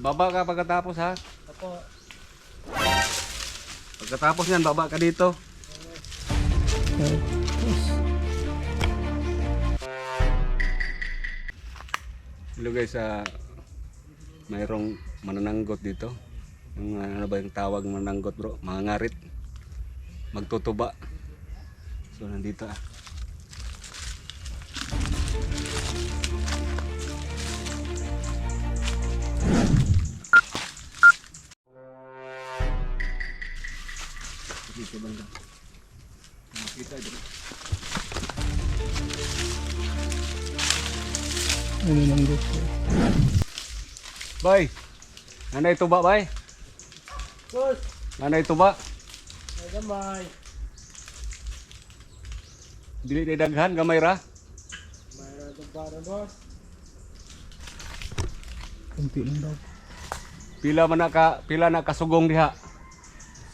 Baba ka pagkatapos ha. Apo. Pagkatapos niyan, baba ka dito. Hello guys, ah, mayroong manananggot dito. Yung ah, ano ba yung tawag ng manananggot bro? Mga ngarit. Magtutuba. So nandito ah. Dito banda. Makita dito. Ano nang gusto? Bay. Nanay tuba bay. Boss, Nanay tuba. may gamay. Dili day daghan gamay ra. May ratong para boss. Kunti lang daw. Pila man na ka pila na kasugong diha.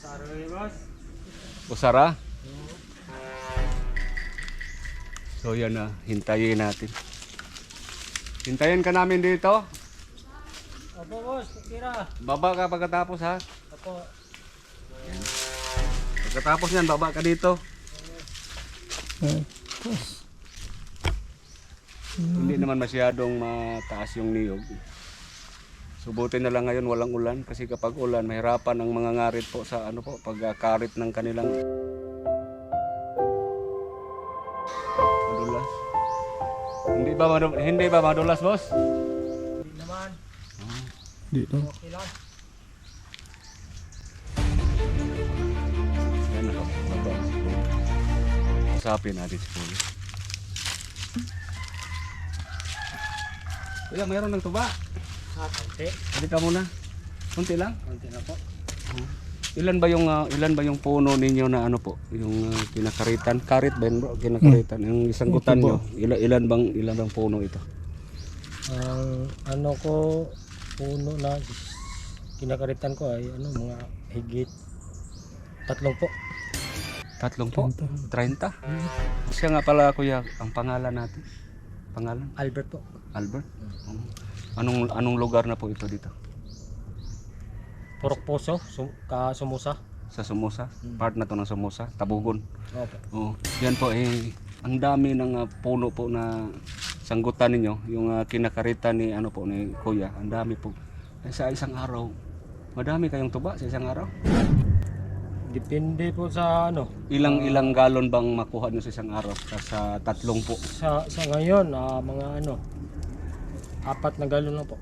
Saro ni boss. Usara. So yan na, hintayin natin. Hintayin ka namin dito. Apo boss, tira. Baba ka pagkatapos ha. Apo. Pagkatapos yan, baba ka dito. Hindi naman masyadong mataas yung niyog. Subutin na lang ngayon walang ulan kasi kapag ulan mahirapan ang mga ngarit po sa ano po pagkarit ng kanilang madulas. Hindi ba madu- hindi ba madulas boss? Hindi naman. Dito. Okay lang. Usapin natin si Kuya. Kuya, mayroon ng tuba. Ah, konti. Hindi ka muna. Kunti lang. Konti na po. Ilan ba yung ah, ilan ba yung puno ninyo na ano po? Yung ah, kinakaritan, karit ba yun bro? Kinakaritan. Yung isang gutan nyo. Ilan, ilan bang ilan bang puno ito? Ang ano ko, puno na kinakaritan ko ay ano mga higit tatlong po. Tatlong po? 30? Siya nga pala kuya, ang pangalan natin. Pangalan? Albert po. Albert? Oo. Anong anong lugar na po ito dito? Purok Puso, sum, ka Sumusa. Sa Somoza? Part na to ng Somoza? Tabugon? Opo. Oo. Yan po eh ang dami ng ah, puno po na sanggutan ninyo, yung ah, kinakaritan ni ano po ni Kuya, ang dami po. Eh, sa isang araw, madami kayong tuba sa isang araw. Depende po sa ano. Ilang ilang galon bang makuha niyo sa isang araw? Sa, sa tatlong po. Sa sa ngayon, ah, mga ano, apat na galon lang po.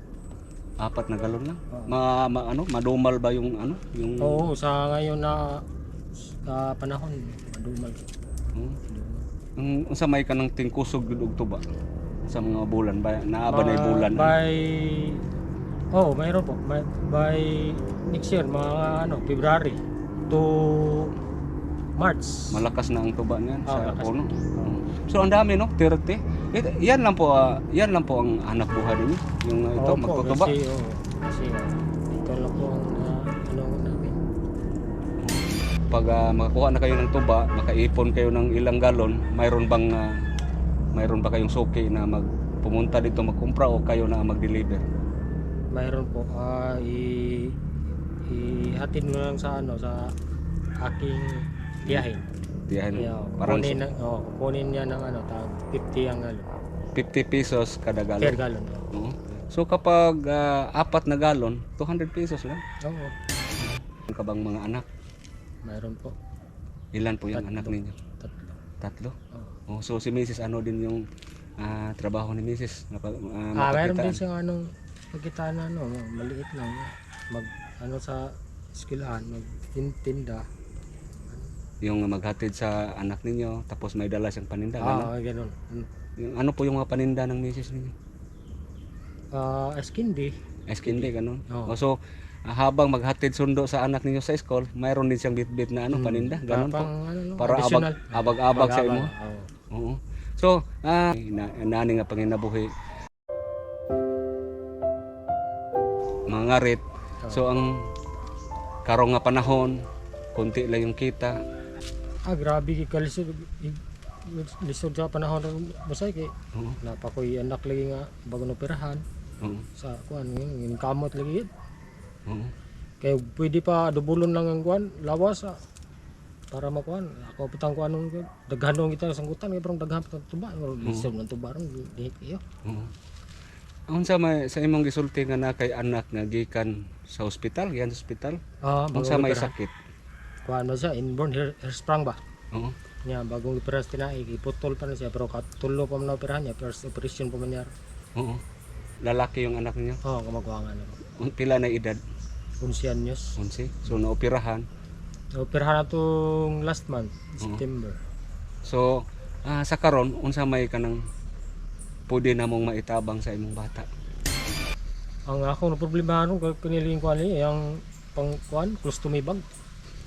Apat na galon lang. Oo. Ma, ma- ano, madumal ba yung ano, yung Oo, sa ngayon na sa panahon, madumal. Hmm? Ang unsa may kanang tingkusog gud og tuba sa mga bulan ba naaba na yung bulan. By, oh, mayroon po. By, by next year, mga ano, February to March. Malakas na ang tuba niyan Ah, sa puno. So ang dami no, 30. It, yan lang po, ah, yan lang po ang hanap buhay ninyo. Yung ah, ito Opo, magtutuba. Kasi, oh, kasi dito lang po ang ah, ano namin. Pag ah, makakuha na kayo ng tuba, makaipon kayo ng ilang galon, mayroon bang ah, mayroon ba kayong suki na mag pumunta dito magkumpra o kayo na ang mag-deliver? Mayroon po. ah i, ihatid mo lang sa ano, sa aking biyahe. Tiyahin Yeah. Parang kunin, na, oh, kunin niya ng ano, tag 50 ang galon. 50 pesos kada Per galon. galon. Oo. So kapag ah, apat na galon, 200 pesos lang. Oo. Oh, Meron ka bang mga anak? mayroon po. Ilan po yung Tatlo. anak ninyo? Tatlo. Tatlo? Oh. Oh, so si Mrs. ano din yung ah, trabaho ni Mrs. Napag, ah, Ah, mayroon din siyang anong pagkitaan na ano, maliit lang. Mag ano sa eskwelahan, magtinda. Yung maghatid sa anak ninyo, tapos may dala siyang paninda. Ah, ganun. Mm. Yung, ano po yung mga paninda ng Mrs. ninyo? Ah, eskindi. Eskinde, ganun. Oh, so, habang maghatid sundo sa anak ninyo sa school, mayroon din siyang bit-bit na ano, paninda. Ganun po. Pang, ano, no, Para abag, abag-abag sa imo. Oo. So, ah, na, nani nga panginabuhi. Mga ngarit. So, ang karong nga panahon, konti lang yung kita. Ah, grabe kay kalisod. Lisod sa panahon ng basay kay Oo. napakoy anak lagi nga bago operahan. Oo. sa kuan yung kamot lagi yun. Oo. Kaya pwede pa dubulon lang ang kuan lawas ah. para makuan ako pitang kuan nung daghan nung kita sanggutan kay parang daghan pa tuba lisod ng tuba ron di kayo. Oo. Unsa may sa imong gisulti nga na kay anak nga gikan sa ospital, yan sa ospital? Ah, Unsa may opera. sakit? Kuan na siya inborn hair, hair sprung ba? Oo. Nya bagong iperas tinai iputol pa na siya pero katulo pa man na operahan niya first operation pa man niya. Oo. Lalaki yung anak niya. Oh, kamagwangan ako. Un- Pila na edad? 11 anyos. 11. So naoperahan. Operahan na tong last month, September. So ah, sa karon unsa may kanang pwede na mong maitabang sa imong bata? Ang ako na problema kay kaniling kuan ni yang pang kuan colostomy bag.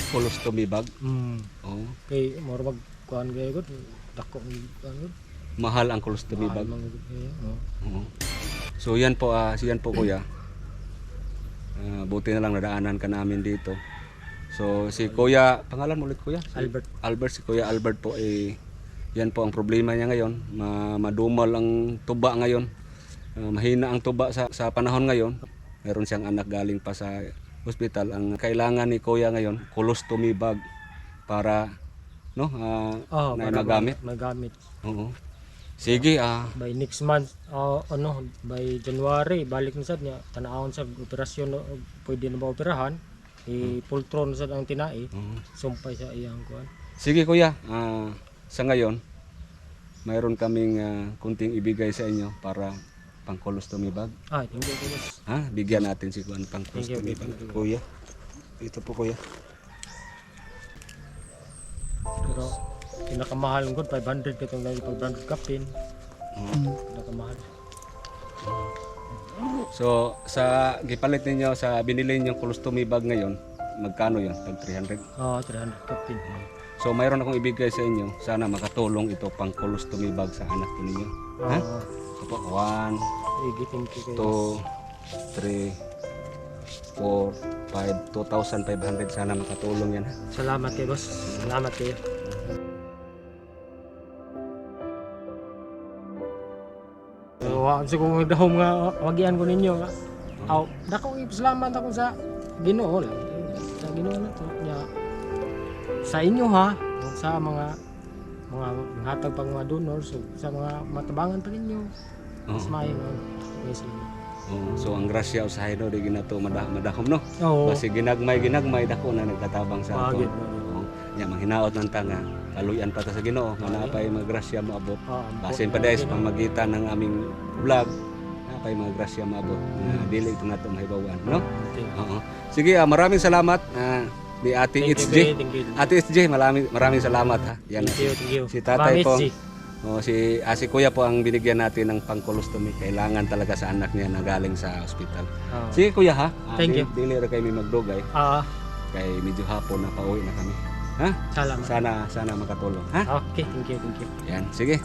Colostomy bag. Mm. Oo. Kay moro mag kuan kay gud dako kuan gud. Mahal ang colostomy Mahal bag. gud kay, oh. Oo. So yan po, ah, yan po kuya. Ah, buti na lang nadaanan ka namin dito. So si kuya, pangalan mo ulit kuya? Si Albert. Albert, si kuya Albert po eh, yan po ang problema niya ngayon. Ma madumal ang tuba ngayon. Ah, mahina ang tuba sa, sa panahon ngayon. Meron siyang anak galing pa sa hospital. Ang kailangan ni kuya ngayon, colostomy bag para no, ah, Oh, na para magamit. Magamit. Oo. Sige, ah, By next month, ah, ano, by January, balik na sad niya. Tanawon sa operasyon, no, pwede na ba operahan? I-pultron sa ang tinai. oo. Sumpay sa iyang kuan. Sige kuya, ah, sa ngayon, mayroon kaming ah, kunting ibigay sa inyo para pang colostomy bag. Ah, thank you. Ha? Bigyan natin si Kuan pang colostomy bag. Kuya. Ito po kuya. Pero pinakamahal ko 500 katong lagi 500 kapin. Pinakamahal. So, sa gipalit ninyo sa binili ninyong colostomy bag ngayon, magkano 'yon? Tag 300. Ah, 300 kapin. So, mayroon akong ibigay sa inyo. Sana makatulong ito pang colostomy bag sa anak ko ninyo. Ha? Ah, Ito po, 1, sige, thank you kayo. 2, 3, 4, 5, 2,500 sana makatulong yan. Salamat kayo, boss. Salamat kayo. So, wa sa kung dahom nga wagian ko ninyo nga. Aw, dako salamat ako sa Ginoo lang. Sa Ginoo na to. Sa inyo ha, sa mga mga hatag pang mga donors, so, sa mga matabangan pa ninyo. Mas Oo. maayo nga. Oo. So ang grasya usahay no di ginato madah madahom no. Oo. Basi ginagmay ginagmay dako na nagtatabang sa ato. Oo. Nya manghinaot ng tanga. Kaluyan pa ta sa Ginoo nga naapay mga grasya moabot. Ah, Basin pa dahil sa pamagitan ng aming vlog naapay mga grasya moabot. Nga dili ito nato mahibawan no. Oo. Sige, ah, maraming salamat ah, ni Ate Thank you, you. Ate HJ, maraming maraming salamat ha. Yan. Thank you, thank you. Si tatay Ma'am po. SG. Oh, si ah, si Kuya po ang binigyan natin ng pangkolostomy. Kailangan talaga sa anak niya na galing sa ospital. Ah. Sige Kuya ha. Ah, Thank di- you. Dili ra kay mi magdugay Ah, kay medyo hapon na pauwi na kami. Ha? salamat. Sana sana makatulong. Ha? Okay, thank you, thank you. Yan, sige.